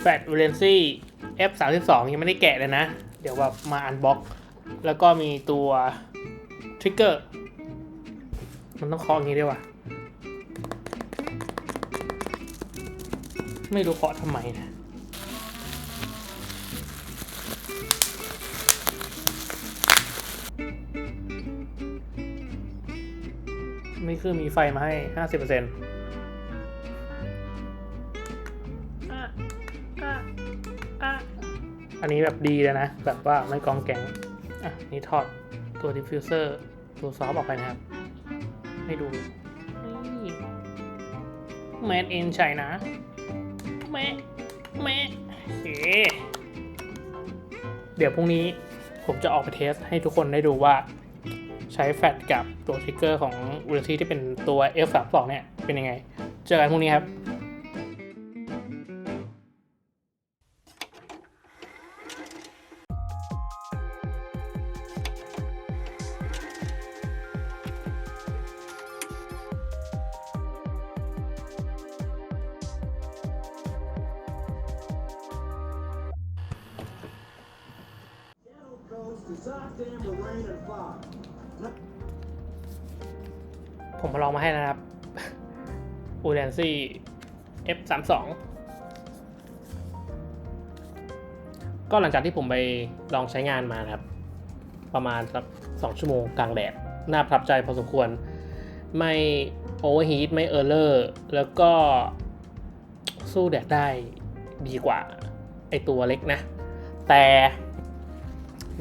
แฟดเรนซี่ F32 ยังไม่ได้แกะเลยนะ เดี๋ยวแบบมาอันบ็อก แล้วก็มีตัวทริกเกอร์ มันต้องเคาะอย่างนี้ด้วยวะไม่รู้เคาะทำไมนะ ไม่คือมีไฟมาให้ 50% อันนี้แบบดีเลยนะ แบบว่าไม่กองแกงอะนี่ถอดตัวดิฟฟิวเซอร์ตัวซอฟออกไปนะครับ ให้ดูนี่ made in China แม่แม่โอเคเดี๋ยวพรุ่งนี้ผมจะออกไปเทสให้ทุกคนได้ดูว่า ใช้แฟลชกับตัวทริกเกอร์ของอุลซีที่เป็นตัว F32 เนี่ย เป็นยังไง เจอกันพรุ่งนี้ครับ ผมมาลองมาให้นะครับ u l ซี่ F32 ก็หลังจากที่ผมไปลองใช้งานมาครับ ประมาณสักสองชั่วโมงกลางแดดน่าประทับใจพอสมควร ไม่โอเวอร์ฮีทไม่เออร์เลอร์แล้วก็สู้แดดได้ดีกว่า ไอตัวเล็กนะ แต่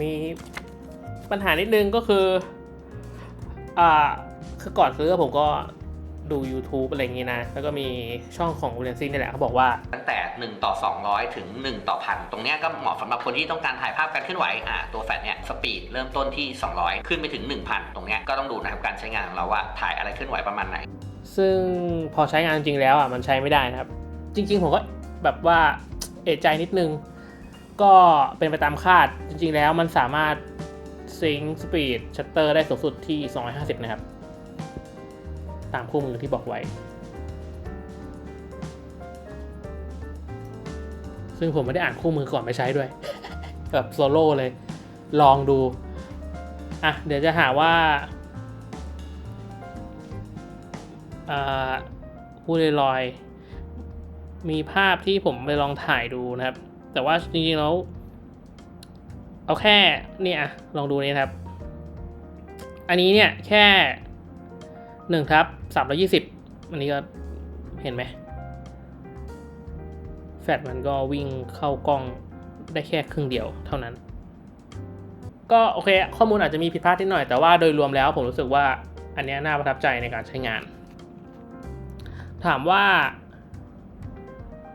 มี ปัญหานิดนึงก็คืออ่าคือก่อนซื้อผมก็ดู YouTube อะไรอย่างงี้นะ แล้วก็มีช่องของ u l ซี่นี่แหละเขาบอกว่า ตั้งแต่ 1 ต่อ 200 ถึง 1 ต่อพันตรงเนี้ยก็เหมาะสำหรับคนที่ต้องการถ่ายภาพการเคลื่อนไหวอ่าตัวแฟลชเนี่ยสปีดเริ่มต้นที่ 200 ขึ้นไปถึง 1,000 ตรงเนี้ยก็ต้องดูนะครับการใช้งานของเราว่าถ่ายอะไรเคลื่อนไหวประมาณไหน ซึ่งพอใช้งานจริงแล้วอะมันใช้ไม่ได้นะครับ จริง ๆ ผมก็แบบว่าเอะใจนิดนึง ก็เป็นไปตามคาดจริง ๆ แล้วมันสามารถ ซิงสปีดชัตเตอร์ได้สูงสุดที่ 250 นะครับ ตามคู่มือที่บอกไว้ ซึ่งผมไม่ได้อ่านคู่มือก่อนไปใช้ด้วย แบบโซโล่เลย ลองดู อะ เดี๋ยวจะหาว่าอ่าพูดลอย มีภาพที่ผมไปลองถ่ายดูนะครับ แต่ว่าจริงๆแล้ว เอาแค่เนี่ยลองดูนี่ครับ อันนี้เนี่ยแค่หนึ่งทับสามร้อยี่สิบอันนี้ก็เห็นไหมแฟลชมันก็วิ่งเข้ากล้องได้แค่ครึ่งเดียวเท่านั้น ก็โอเค ข้อมูลอาจจะมีผิดพลาดนิดหน่อยแต่ว่าโดยรวมแล้วผมรู้สึกว่าอันนี้น่าประทับใจในการใช้งาน ถามว่า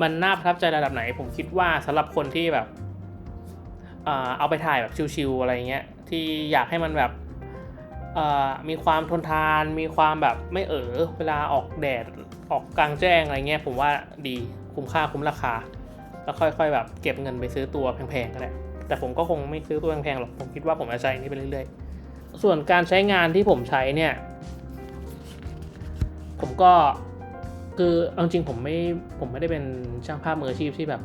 มันน่าประทับใจระดับไหน ผมคิดว่าสำหรับคนที่แบบ เอาไปถ่ายแบบชิวๆอะไรเงี้ยที่อยากให้มันแบบมีความทนทาน มีความแบบไม่เออเวลาออกแดดออกกลางแจ้งอะไรเงี้ยผมว่าดีคุ้มค่าคุ้มราคา แล้วค่อยๆ แบบเก็บเงินไปซื้อตัวแพงๆก็ได้แต่ผมก็คงไม่ซื้อตัวแพงๆหรอกผมคิดว่าผมจะใช้อันนี้ไปเรื่อยๆ ส่วนการใช้งานที่ผมใช้เนี่ยผมก็คือเอาจริงผมไม่ผมไม่ได้เป็นช่างภาพมืออาชีพที่แบบ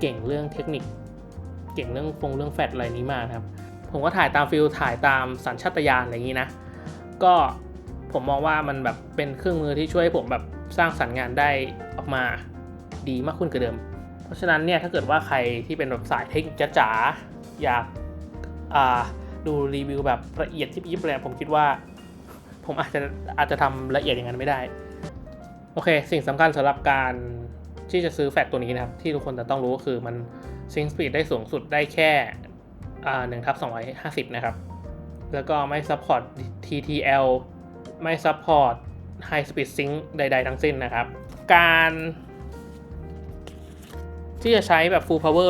เก่งเรื่องเทคนิค เก่งเรื่องฟงเรื่องแฟลชอะไรนี้มากครับ ผมก็ถ่ายตามฟิลถ่ายตามสัญชาตญาณอะไรอย่างนี้นะ ก็ผมมองว่ามันแบบเป็นเครื่องมือที่ช่วยให้ผมแบบสร้างสรรค์งานได้ออกมาดีมากขึ้นกว่าเดิม เพราะฉะนั้นเนี่ยถ้าเกิดว่าใครที่เป็นแบบสายเทคนิคจ๋าอยากาดูรีวิวแบบละเอียดยิบๆเลยผมคิดว่า ผมอาจจะอาจจะทำละเอียดอย่างนั้นไม่ได้ โอเค สิ่งสำคัญสำหรับการ ที่จะซื้อแฟลชตัวนี้นะครับ ที่ทุกคนจะต้องรู้ก็คือมันซิงสปีดได้สูงสุดได้แค่หนึ่งทับสองร้อยห้าสิบนะครับ แล้วก็ไม่ซัพพอร์ต TTL ไม่ซัพพอร์ต High Speed Sync ใด ๆ ทั้งสิ้นนะครับ การ ที่จะใช้แบบ Full Power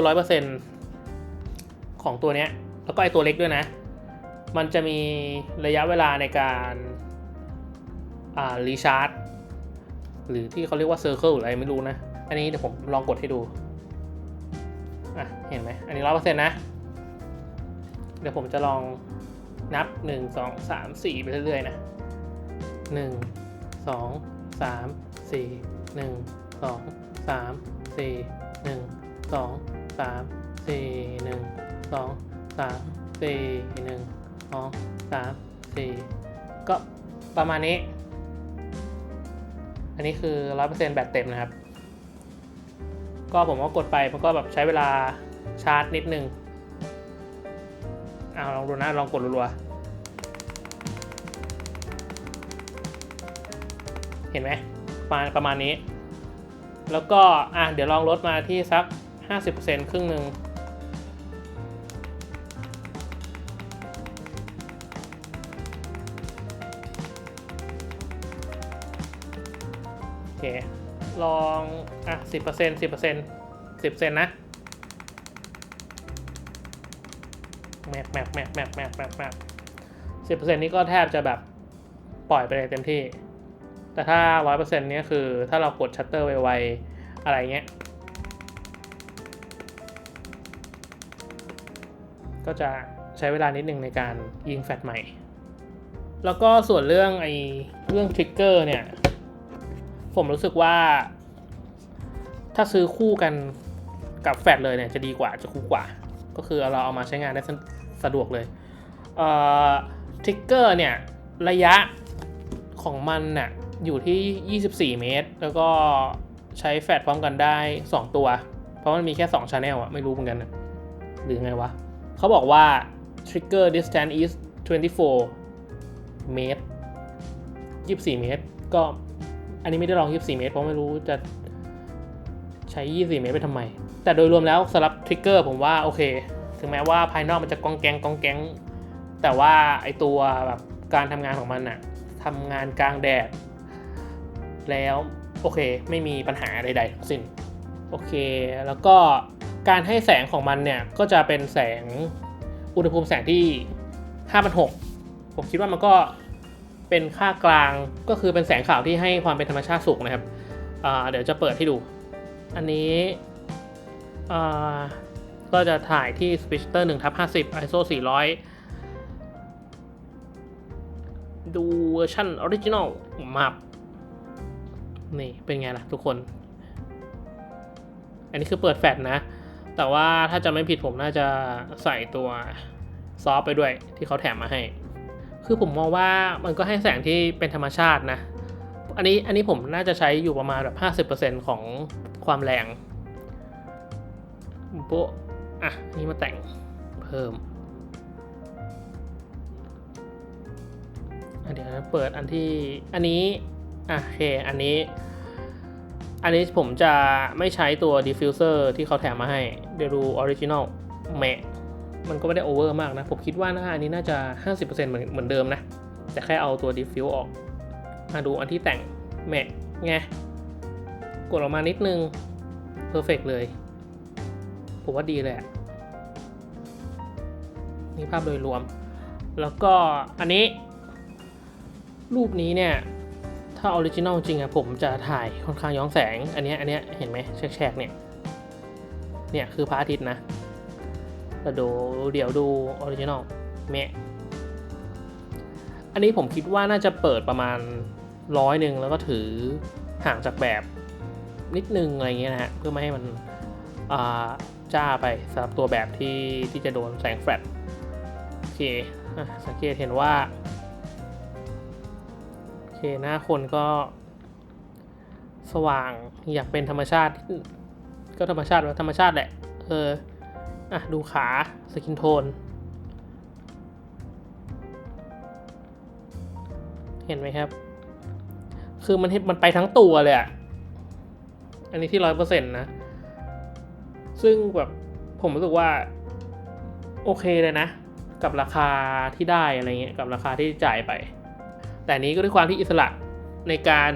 100%ของตัวเนี้ย แล้วก็ไอตัวเล็กด้วยนะ มันจะมีระยะเวลาในการอ่ารีชาร์จหรือที่เขาเรียกว่า Circle หรืออะไรไม่รู้นะ อันนี้เดี๋ยวผมลองกดให้ดูอะเห็นไหมอันนี้ร้อยเปอร์เซ็นต์นะ เดี๋ยวผมจะลองนับ1 2 3 4ไปเรื่อยๆนะ1 2 3 4 1 2 3 4 1สองสามสี่หนึ่งสองสามสี่หนึ่งสองสามสี่ก็ประมาณนี้ อันนี้คือร้อยเปอร์เซ็นต์แบตเต็มนะครับ ก็ผมก็กดไปมันก็แบบใช้เวลาชาร์จนิดนึงเอาลองดูนะลองกดรัวๆเห็นไหมประมาณประมาณนี้ แล้วก็อะเดี๋ยวลองลดมาที่สัก 50%ครึ่งหนึ่งโอเค ลอง อะ10% 10% 10เซ็นต์สิบเปอร์เซ็นต์สิบเซนนะแมปแมปแมปแมปแมปแมปแมปสิบเปอร์เซ็นต์นี้ก็แทบจะแบบปล่อยไปเลยเต็มที่ แต่ถ้าร้อยเปอร์เซ็นต์นี้คือถ้าเรากดชัตเตอร์ไวๆอะไรเงี้ย ก็จะใช้เวลานิดนึงในการยิงแฟลชใหม่ แล้วก็ส่วนเรื่องไอ้เรื่องทริกเกอร์เนี่ย ผมรู้สึกว่า ถ้าซื้อคู่กันกับแฟลชเลยเนี่ยจะดีกว่าจะคู่กว่า ก็คือเราเอามาใช้งานได้สะดวกเลยทริกเกอร์เนี่ย ระยะของมันน่ะอยู่ที่ 24 เมตร แล้วก็ใช้แฟลชพร้อมกันได้ 2 ตัว เพราะมันมีแค่2 channel อะไม่รู้เหมือนกันนะหรือไงวะเขาบอกว่า trigger distance is 24 เมตร 24 เมตร ก็ อันนี้ไม่ได้ลอง 24 เมตร เพราะไม่รู้จะใช้ 24 เมตรไปทำไม แต่โดยรวมแล้วสำหรับทริกเกอร์ผมว่าโอเค ถึงแม้ว่าภายนอกมันจะกองแกงกองแกง แต่ว่าไอตัวแบบการทำงานของมันอะทำงานกลางแดด แล้วโอเค ไม่มีปัญหาใดๆทั้งสิ้น โอเค แล้วก็การให้แสงของมันเนี่ย ก็จะเป็นแสงอุณหภูมิแสงที่ 5,600 ผมคิดว่ามันก็ เป็นค่ากลางก็คือเป็นแสงขาวที่ให้ความเป็นธรรมชาติสูงนะครับเดี๋ยวจะเปิดให้ดู อันนี้ก็จะถ่ายที่ Spectre 1ทับ50 ISO 400 ดูเวอร์ชันออริจินอลมาบนี่ เป็นไงล่ะทุกคน อันนี้คือเปิดแฟลชนะ แต่ว่าถ้าจะไม่ผิดผมน่าจะใส่ตัวซอฟต์ไปด้วยที่เขาแถมมาให้ คือผมมองว่ามันก็ให้แสงที่เป็นธรรมชาตินะ อันนี้อันนี้ผมน่าจะใช้อยู่ประมาณแบบ 50%ของความแรงโปะอะ นี่มาแต่งเพิ่มเดี๋ยวเปิดอันที่อันนี้อโอเค อันนี้ อันนี้ผมจะไม่ใช้ตัวดิฟฟิวเซอร์ที่เขาแถมมาให้ เดี๋ยวดูออริจินอลแมะ มันก็ไม่ได้โอเวอร์มากนะ ผมคิดว่าหน้าอันนี้น่าจะ 50%เหมือนเหมือนเดิมนะ แต่แค่เอาตัวดิฟฟิวออก มาดูอันที่แต่งแมะไง กดออกมานิดนึงเพอร์เฟกเลย ผมว่าดีเลยอะนี่ภาพโดยรวม แล้วก็อันนี้ รูปนี้เนี่ย ถ้าออริจินอลจริงอะผมจะถ่ายค่อนข้างย้อนแสง อันนี้อันนี้เห็นไหมแฉกๆเนี่ย เนี่ยคือพระอาทิตย์นะ แต่ดูเดี๋ยวดูออริจินอลแมะอันนี้ผมคิดว่าน่าจะเปิดประมาณร้อยหนึ่งแล้วก็ถือห่างจากแบบนิดนึงอะไรเงี้ยนะฮะเพื่อไม่ให้มันจ้าไปสำหรับตัวแบบที่ที่จะโดนแสงแฟลชโอเคสังเกตเห็นว่าโอเคหน้าคนก็ สว่างอยากเป็นธรรมชาติ ก็ธรรมชาติว่าธรรมชาติแหละเออ อะ ดูขาสกินโทน เห็นไหมครับ คือมันเห็นมันไปทั้งตัวเลยอะอันนี้ที่ร้อยเปอร์เซ็นต์นะ ซึ่งแบบผมรู้สึกว่า โอเคเลยนะ กับราคาที่ได้อะไรเงี้ยกับราคาที่จ่ายไป แต่นี้ก็ด้วยความที่อิสระในการ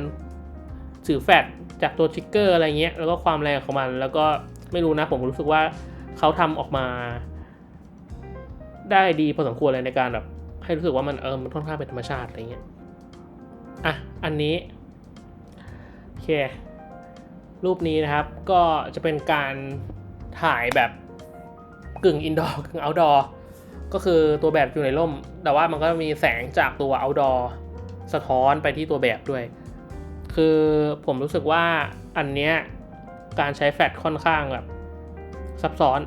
สื่อแฟลชจากตัวทริกเกอร์อะไรเงี้ยแล้วก็ความแรงของมัน แล้วก็ไม่รู้นะผมรู้สึกว่า เขาทำออกมา ได้ดีพอสมควรเลยในการแบบให้รู้สึกว่ามันเออมันค่อนข้างเป็นธรรมชาติอะไรเงี้ยอะอันนี้โอเครูปนี้นะครับก็จะเป็นการถ่ายแบบกึ่งอินดอร์กึ่งเอาท์ดอร์ก็คือตัวแบบอยู่ในร่ม แต่ว่ามันก็มีแสงจากตัว outdoor สะท้อนไปที่ตัวแบบด้วย คือผมรู้สึกว่าอันเนี้ยการใช้แฟลชค่อนข้างแบบ ซับซ้อน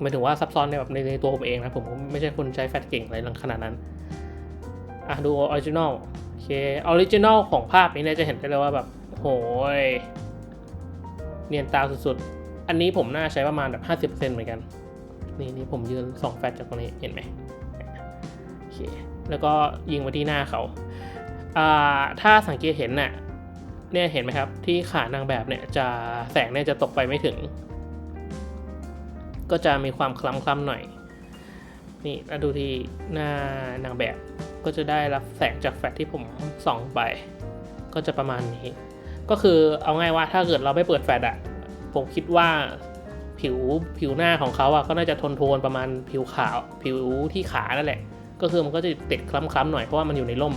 หมายถึงว่าซับซ้อนในแบบในในตัวผมเองนะผมก็ไม่ใช่คนใช้แฟลชเก่งอะไรขนาดนั้น อะดูออริจินอลโอเคออริจินอลของภาพนี้เนี่ยจะเห็นได้เลยว่าแบบโหยเนียนตาสุดๆ อันนี้ผมน่าใช้ประมาณแบบ 50%เหมือนกัน นี่นี่ผมยืนสองแฟลชจากตรงนี้เห็นไหมโอเคแล้วก็ยิงมาที่หน้าเขาอ่าถ้าสังเกตเห็นน่ะ เนี่ยเห็นไหมครับ ที่ขานางแบบเนี่ยจะแสงเนี่ยจะตกไปไม่ถึง ก็จะมีความคล้ำๆหน่อย นี่แล้วดูที่หน้านางแบบก็จะได้รับแสงจากแฟลชที่ผมส่องไป ก็จะประมาณนี้ ก็คือเอาง่ายว่าถ้าเกิดเราไม่เปิดแฟลชอะผมคิดว่าผิวผิวหน้าของเขาอะก็น่าจะทนโทนประมาณผิวขาว ผิวที่ขานั่นแหละ ก็คือมันก็จะติดคล้ำๆหน่อยเพราะว่ามันอยู่ในร่ม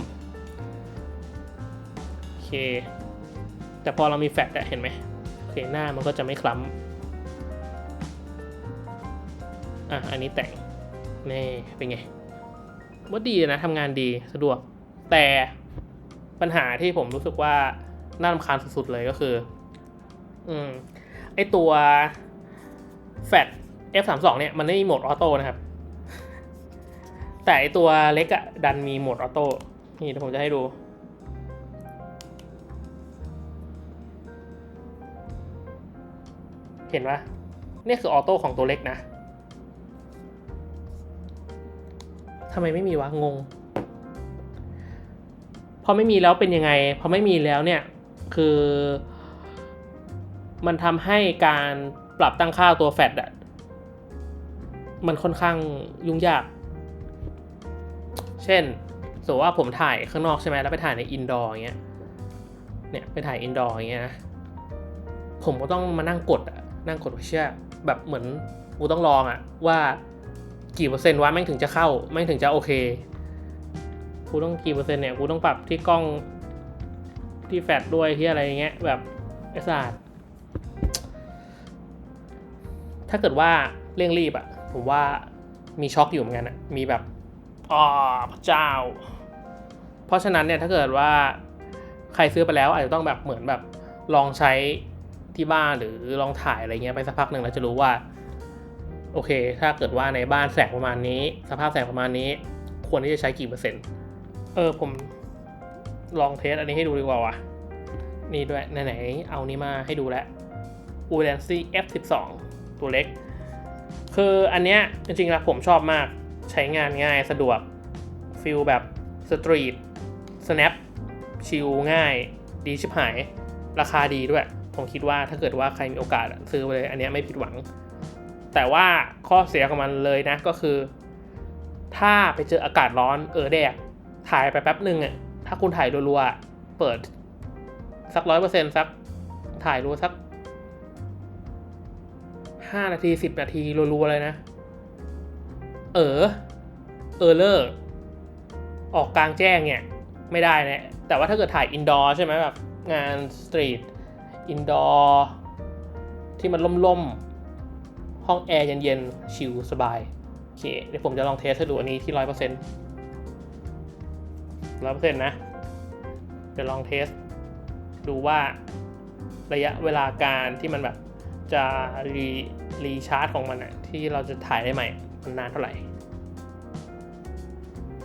โอเค แต่พอเรามีแฟลชเห็นไหมโอเคหน้ามันก็จะไม่คล้ำอะอันนี้แต่งนี่เป็นไงว่าดีนะทำงานดีสะดวก แต่ปัญหาที่ผมรู้สึกว่าน่ารำคาญสุดๆเลยก็คือ อืมไอตัวแฟลช F32 เนี่ยมันไม่มีโหมดออโต้นะครับ แต่ไอตัวเล็กอะดันมีโหมดออโต้นี่เดี๋ยวผมจะให้ดู เห็นปะนี่คือออโต้ของตัวเล็กนะทำไมไม่มีวะงง พอไม่มีแล้วเป็นยังไง พอไม่มีแล้วเนี่ยคือ มันทำให้การปรับตั้งค่าตัวแฟลชอะมันค่อนข้างยุ่งยาก เช่น สมมติว่าผมถ่ายข้างนอกใช่ไหมแล้วไปถ่ายในอินดอร์อย่างเงี้ย เนี่ยไปถ่ายอินดอร์อย่างเงี้ยนะ ผมก็ต้องมานั่งกดอะ นั่งกดว่าเชื่อแบบเหมือนกูต้องลองอะว่ากี่เปอร์เซ็นต์วะแม่งถึงจะเข้าแม่งถึงจะโอเคกูต้องกี่เปอร์เซ็นต์เนี่ยกูต้องปรับที่กล้องที่แฟลชด้วยที่อะไรอย่างเงี้ยแบบไอ้ศาสตร์ถ้าเกิดว่าเร่งรีบอะผมว่ามีช็อกอยู่เหมือนกันอะมีแบบอ๋อพระเจ้า เพราะฉะนั้นเนี่ยถ้าเกิดว่าใครซื้อไปแล้วอาจจะต้องแบบเหมือนแบบลองใช้ ที่บ้านหรือลองถ่ายอะไรเงี้ยไปสักพักหนึ่งแล้วจะรู้ว่า โอเค ถ้าเกิดว่าในบ้านแสงประมาณนี้ สภาพแสงประมาณนี้ ควรที่จะใช้กี่เปอร์เซ็นต์ เออผมลองเทสอันนี้ให้ดูดีกว่าวะนี่ด้วยไหนๆเอานี้มาให้ดูแล้ว u l a n c y F12 ตัวเล็ก คืออันเนี้ยจริงๆแล้วผมชอบมากใช้งานง่ายสะดวกฟิลแบบสตรีท snap ชิลง่าย ดีชิบหาย ราคาดีด้วย ผมคิดว่าถ้าเกิดว่าใครมีโอกาสซื้อไปเลยอันนี้ไม่ผิดหวัง แต่ว่าข้อเสียของมันเลยนะก็คือ ถ้าไปเจออากาศร้อนเออแดกถ่ายไปแป๊บหนึ่งอะถ้าคุณถ่ายรัวๆเปิดสักร้อยเปอร์เซ็นต์สักถ่ายรัวสักห้านาทีสิบนาทีรัวๆเลยนะ เออเออเลอร์ออกกลางแจ้งเนี่ย ไม่ได้นะ แต่ว่าถ้าเกิดถ่ายอินดอร์ใช่ไหมแบบงานสตรีท อินดอร์ที่มันล่มๆ ห้องแอร์เย็นๆ ชิลสบาย โอเค เดี๋ยวผมจะลองเทสให้ดูอันนี้ที่ร้อยเปอร์เซ็นต์ร้อยเปอร์เซ็นต์นะ เดี๋ยวลองเทส ดูว่าระยะเวลาการที่มันแบบจะรีรีชาร์จของมันอะที่เราจะถ่ายได้ใหม่มันนานเท่าไหร่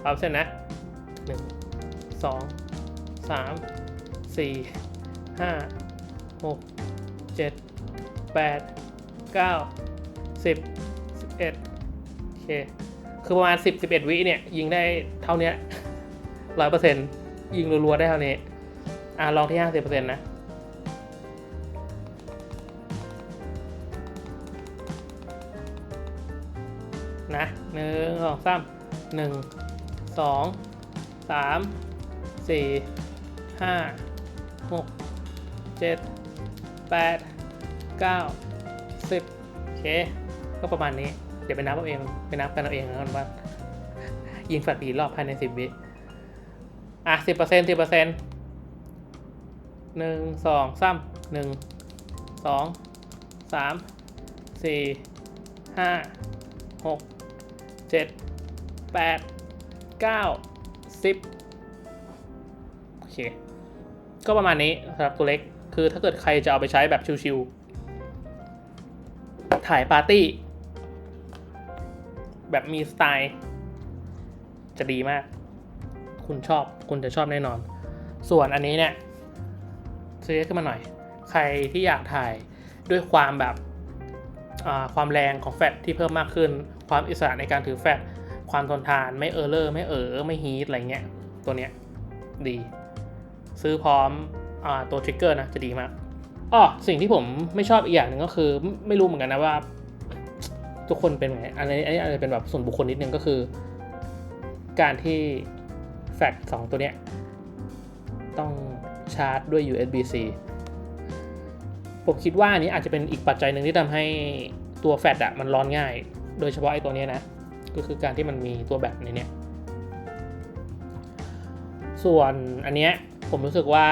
ร้อยเปอร์เซ็นต์นะหนึ่งสองสามสี่ห้า หกเจ็ดแปดเก้าสิบสิบเอ็ดโอเค คือประมาณสิบสิบเอ็ดวิเนี่ย ยิงได้เท่านี้ร้อยเปอร์เซ็นต์ยิงรัวๆได้เท่านี้ อะลองที่ห้าสิบเปอร์เซ็นต์นะนะหนึ่งสองสามหนึ่งสองสามสี่ห้าหกเจ็ด แปดเก้าสิบโอเค ก็ประมาณนี้ เดี๋ยวไปนับเอาเอง ไปนับกันเอาเองแล้วกันว่า ยิงฝัดปีรอบภายในสิบวิ อะสิบเปอร์เซ็นต์สิบเปอร์เซ็นต์หนึ่งสองสามหนึ่งสองสามสี่ห้าหกเจ็ดแปดเก้าสิบโอเค ก็ประมาณนี้สำหรับตัวเล็ก คือถ้าเกิดใครจะเอาไปใช้แบบชิวๆถ่ายปาร์ตี้ แบบมีสไตล์ จะดีมาก คุณชอบคุณจะชอบแน่นอน ส่วนอันนี้เนี่ยซีเรียสขึ้นมาหน่อย ใครที่อยากถ่ายด้วยความแบบความแรงของแฟลชที่เพิ่มมากขึ้น ความอิสระในการถือแฟลชความทนทานไม่เออร์เลอร์ไม่เออไม่ฮีทอะไรเงี้ย ตัวเนี้ยดี ซื้อพร้อม ตัวทริกเกอร์นะจะดีมากอ้อสิ่งที่ผมไม่ชอบอีกอย่างหนึ่งก็คือไม่รู้เหมือนกันนะว่า ทุกคนเป็นไงอันนี้อันนี้อาจจะเป็นแบบส่วนบุคคลนิดนึงก็คือ การที่แฟลชสองตัวเนี้ยต้องชาร์จด้วย USB-C ผมคิดว่าอันนี้อาจจะเป็นอีกปัจจัยหนึ่งที่ทำให้ตัวแฟลชอะมันร้อนง่าย โดยเฉพาะไอ้ตัวเนี้ยนะ ก็คือการที่มันมีตัวแบตในเนี้ยส่วนอันเนี้ยผมรู้สึกว่า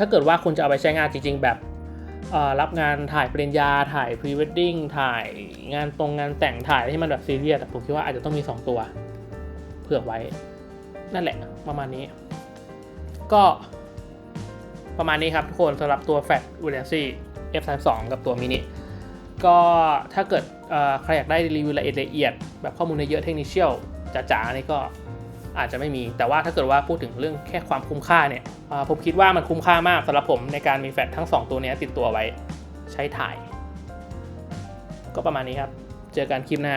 ถ้าเกิดว่าคุณจะเอาไปใช้งานจริง ๆ แบบรับงานถ่ายปริญญาถ่ายพรีเวดดิ้งถ่ายงานตรงงานแต่งถ่ายที่มันแบบซีเรียสผมคิดว่าอาจจะต้องมี 2 ตัว เผื่อไว้ นั่นแหละประมาณนี้ ก็ประมาณนี้ครับทุกคนสำหรับตัว Fat v a l e n c y F32 กับตัวมินิก็ถ้าเกิดใครอยากได้รีวิวละเอียดละเอียดแบบข้อมูลเยอะเทคนิคเชียลจ๋าๆนี่ก็ อาจจะไม่มี แต่ว่าถ้าเกิดว่าพูดถึงเรื่องแค่ความคุ้มค่าเนี่ยผมคิดว่ามันคุ้มค่ามากสำหรับผมในการมีแฟลชทั้ง 2 ตัวนี้ติดตัวไว้ใช้ถ่าย ก็ประมาณนี้ครับ เจอกันคลิปหน้า